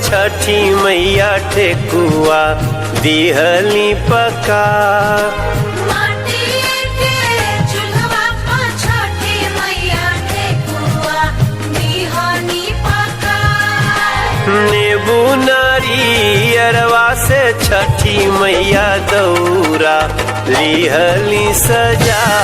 छठी मैया ठेकुआ दिहली पका। माटी के चूल्हा पर छठी मैया ठेकुआ बिहानी पका। नेबू नारियरवा से छठी मैया दौरा लिहली सजाए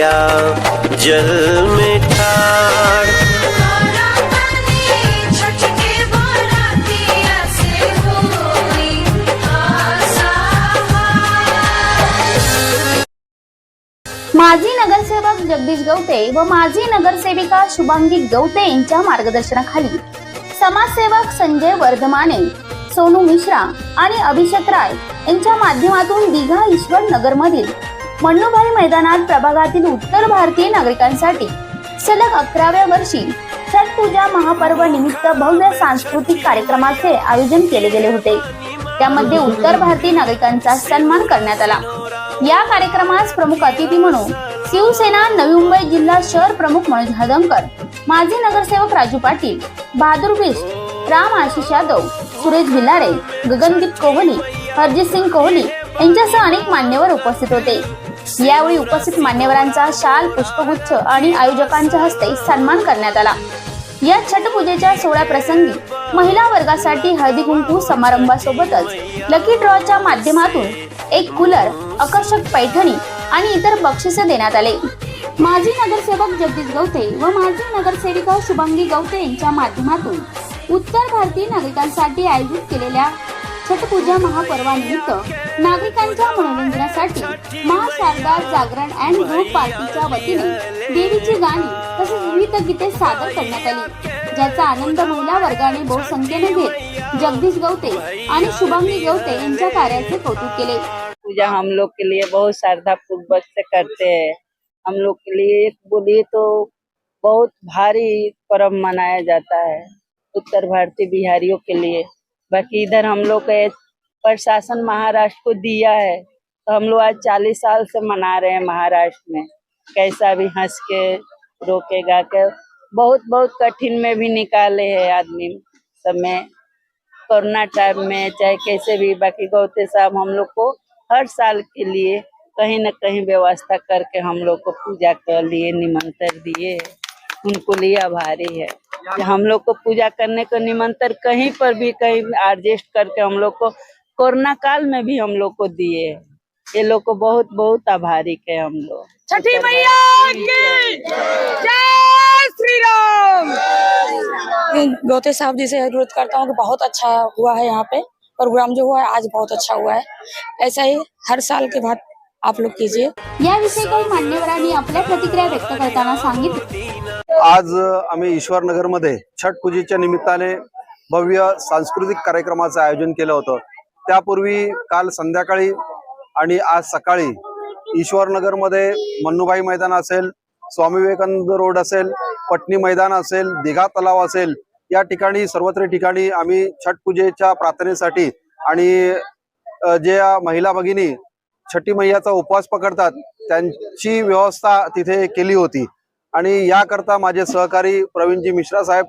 तिवैया जल में ठाड़ माजी नगरसेवक जगदीश गवते व माजी नगरसेविका शुभांगी गवते यांच्या मार्गदर्शनाखाली समाजसेवक संजय वर्धमाने सोनू मिश्रा आणि अभिषेक राय यांच्या माध्यमातून दिघा ईश्वर नगर मन्नूभाई मैदानात प्रभागातील उत्तर भारतीय नागरिकांसाठी सलग अकराव्या वर्षी छठ पूजा महापर्व निमित्त भव्य सांस्कृतिक कार्यक्रमाचे आयोजन केले गेले होते. त्यामध्ये उत्तर भारतीय नागरिकांचा सन्मान करण्यात आला. या कार्यक्रमास प्रमुख अतिथी म्हणून शिवसेना नवी मुंबई जिल्हा शहर प्रमुख मनोज हदंकर माजी नगरसेवक राजू पाटील बहादूर बिष्ट राम आशिष यादव सुरेश भिलारे गगनदीप कोहली हरजित सिंग कोहली यांच्यासह अनेक मान्यवर उपस्थित होते. यावेळी उपस्थित मान्यवरांचा शाल पुष्पगुच्छ आणि आयोजकांच्या हस्ते सन्मान करण्यात आला. या छठ पूजेच्या सोहळ्या प्रसंगी महिला वर्गासाठी हळदी कुंकू समारंभासोबतच लकी ड्रॉच्या माध्यमातून एक कूलर आकर्षक पैठणी आणि इतर बक्षिसे देण्यात आले. माजी नगरसेवक जगदीश गवते व माजी नगरसेविका शुभांगी गवते यांच्या माध्यमातून उत्तर भारतीय नागरिकांसाठी आयोजित केलेल्या छठ पूजा महापर्वानिमित्त नागरिकांच्या मनोरंजनासाठी महाशारदा जागरण अँड ग्रुप पार्टीच्या वतीने देवीची गाणी तसेच विविध गीते सादर करण्यात आली. ज्याचा आनंद महिला वर्गाने बहुसंख्येने घेत जगदीश गवते आणि शुभांगी गवते यांच्या कार्याचे कौतुक केले. पूजा हम लोग के लिए बहुत श्रद्धा पूर्वक से करते हैं. हम लोग के लिए एक बोलिए तो बहुत भारी पर्व मनाया जाता है. उत्तर भारतीय बिहारियों के लिए. बाकी इधर हम लोग के प्रशासन महाराष्ट्र को दिया है। तो हम लोग आज चालीस साल से मना रहे हैं महाराष्ट्र में, कैसा भी हंस के रोकेगा के, बहुत बहुत कठिन में भी निकाले है आदमी सब में। कोरोना टाइम में चाहे कैसे भी, बाकी गौते साहब हम लोग को हर साल के लिए कहीं ना कहीं व्यवस्था करके हम लोग को पूजा कर लिए निमंत्रण दिए उनको लिए आभारी है। हम लोग को पूजा करने को निमंत्रण कहीं पर भी कहीं एडजस्ट करके हम लोग को कोरोना काल में भी हम लोग को दिए। ये लोग को बहुत बहुत आभारी है हम लोग। छठी मैया गौते साहब जी से अनुरोध करता हूँ कि बहुत अच्छा हुआ है यहाँ पे प्रोग्राम जो हुआ है आज बहुत अच्छा हुआ है। ऐसा ही हर साल के बाद आप लोग कीजिए। याविषयी काही मान्यवरांनी आपल्या प्रतिक्रिया व्यक्त करताना सांगितले। आज आम्ही ईश्वर छठ पूजेच्या निमित्ताने भव्य सांस्कृतिक कार्यक्रमाचं आयोजन केलं होतं. त्यापूर्वी काल संध्याकाळी आणि आज सकाळी ईश्वर मन्नूबाई मन्नूभाई मैदान असेल स्वामी विवेकानंद रोड असेल पटणी मैदान असेल दिघा तलाव असेल या ठिकाणी सर्वत्र ठिकाणी आम्ही छठ पूजेच्या प्रार्थनेसाठी आणि जे ज्या महिला भगिनी छठी मैयाचा उपवास पकडतात त्यांची व्यवस्था तिथे केली होती. आणि याकरता माझे सहकारी प्रवीणजी मिश्रा साहेब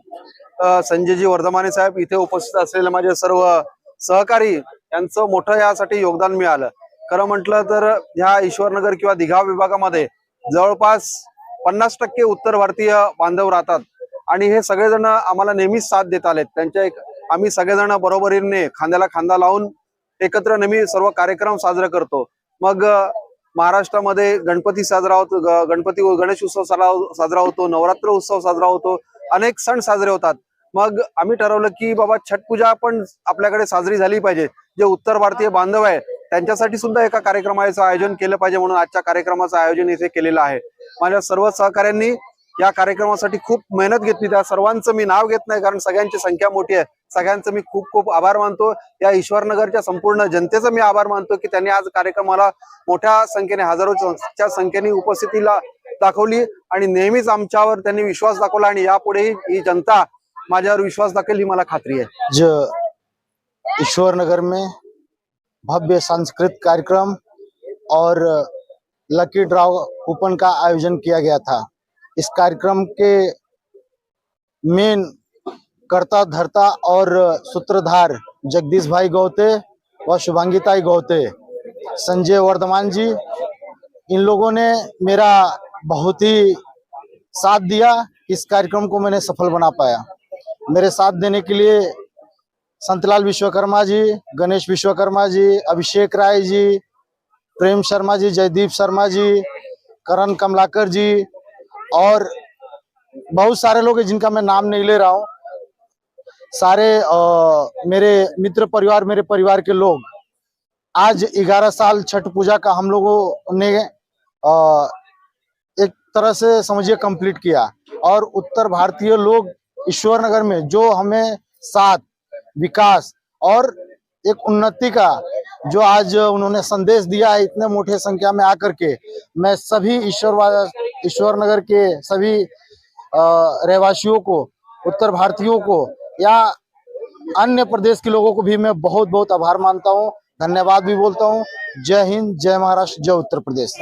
संजयजी वर्धमाने साहेब इथे उपस्थित असलेले माझे सर्व सहकारी यांचं मोठं यासाठी योगदान मिळालं. खरं म्हटलं तर ह्या ईश्वरनगर किंवा दिघा विभागामध्ये जवळपास पन्नास टक्के उत्तर भारतीय बांधव राहतात. आणि हे सगळेजण आम्हाला नेहमीच साथ देत आलेत. त्यांच्या एक आम्ही सगळेजण बरोबरीने खांद्याला खांदा लावून एकत्र नेहमी सर्व कार्यक्रम साजरे करतो. मग महाराष्ट्रामध्ये गणपती साजरा होतो ग- गणपती गणेश उत्सव साजरा साजरा होतो नवरात्र उत्सव साजरा होतो अनेक सण साजरे होतात. मग आम्ही ठरवलं की बाबा छठ पूजा पण आपल्याकडे साजरी झाली पाहिजे. जे उत्तर भारतीय बांधव आहे त्यांच्यासाठी सुद्धा एका कार्यक्रमाचं आयोजन केलं पाहिजे म्हणून आजच्या कार्यक्रमाचं आयोजन इथे केलेलं आहे. माझ्या सर्व सहकाऱ्यांनी या कार्यक्रमासाठी खूप मेहनत घेतली. त्या सर्वांचं मी नाव घेत नाही कारण सगळ्यांची संख्या मोठी आहे. सगळ्यांचं मी खूप खूप आभार मानतो. या ईश्वरनगरच्या संपूर्ण जनतेचं मी आभार मानतो की त्यांनी आज कार्यक्रमाला मोठ्या संख्येने हजारोच्या संख्येने उपस्थितीला दाखवली आणि नेहमीच आमच्यावर त्यांनी विश्वास दाखवला आणि यापुढेही ही जनता माझ्यावर विश्वास दाखवेल ही मला खात्री आहे. जो ईश्वरनगर में भव्य सांस्कृतिक कार्यक्रम और लकी ड्रॉ कूपन का आयोजन किया गया था। इस कार्यक्रम के मेन कर्ता, धर्ता और सूत्रधार जगदीश भाई गौते व शुभांगिताई गौते। संजय वर्धमान जी, इन लोगों ने मेरा बहुत ही साथ दिया, इस कार्यक्रम को मैंने सफल बना पाया। मेरे साथ देने के लिए संतलाल विश्वकर्मा जी, गणेश विश्वकर्मा जी, अभिषेक राय जी, प्रेम शर्मा जी, जयदीप शर्मा जी, करण कमलाकर जी और बहुत सारे लोग हैं जिनका मैं नाम नहीं ले रहा हूँ। सारे अ, मेरे मित्र परिवार मेरे परिवार के लोग आज 11 साल छठ पूजा का हम लोगों ने अ, एक तरह से समझिए कंप्लीट किया। और उत्तर भारतीय लोग ईश्वर नगर में जो हमें साथ विकास और एक उन्नति का जो आज उन्होंने संदेश दिया है इतने मोटे संख्या में आकर के मैं सभी ईश्वर ईश्वर नगर के सभी रहवासियों को, उत्तर भारतीयों को, या अन्य प्रदेश के लोगों को भी मैं बहुत बहुत आभार मानता हूँ। धन्यवाद भी बोलता हूँ। जय हिंद, जय महाराष्ट्र, जय उत्तर प्रदेश।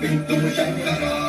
ピンとむしゃんから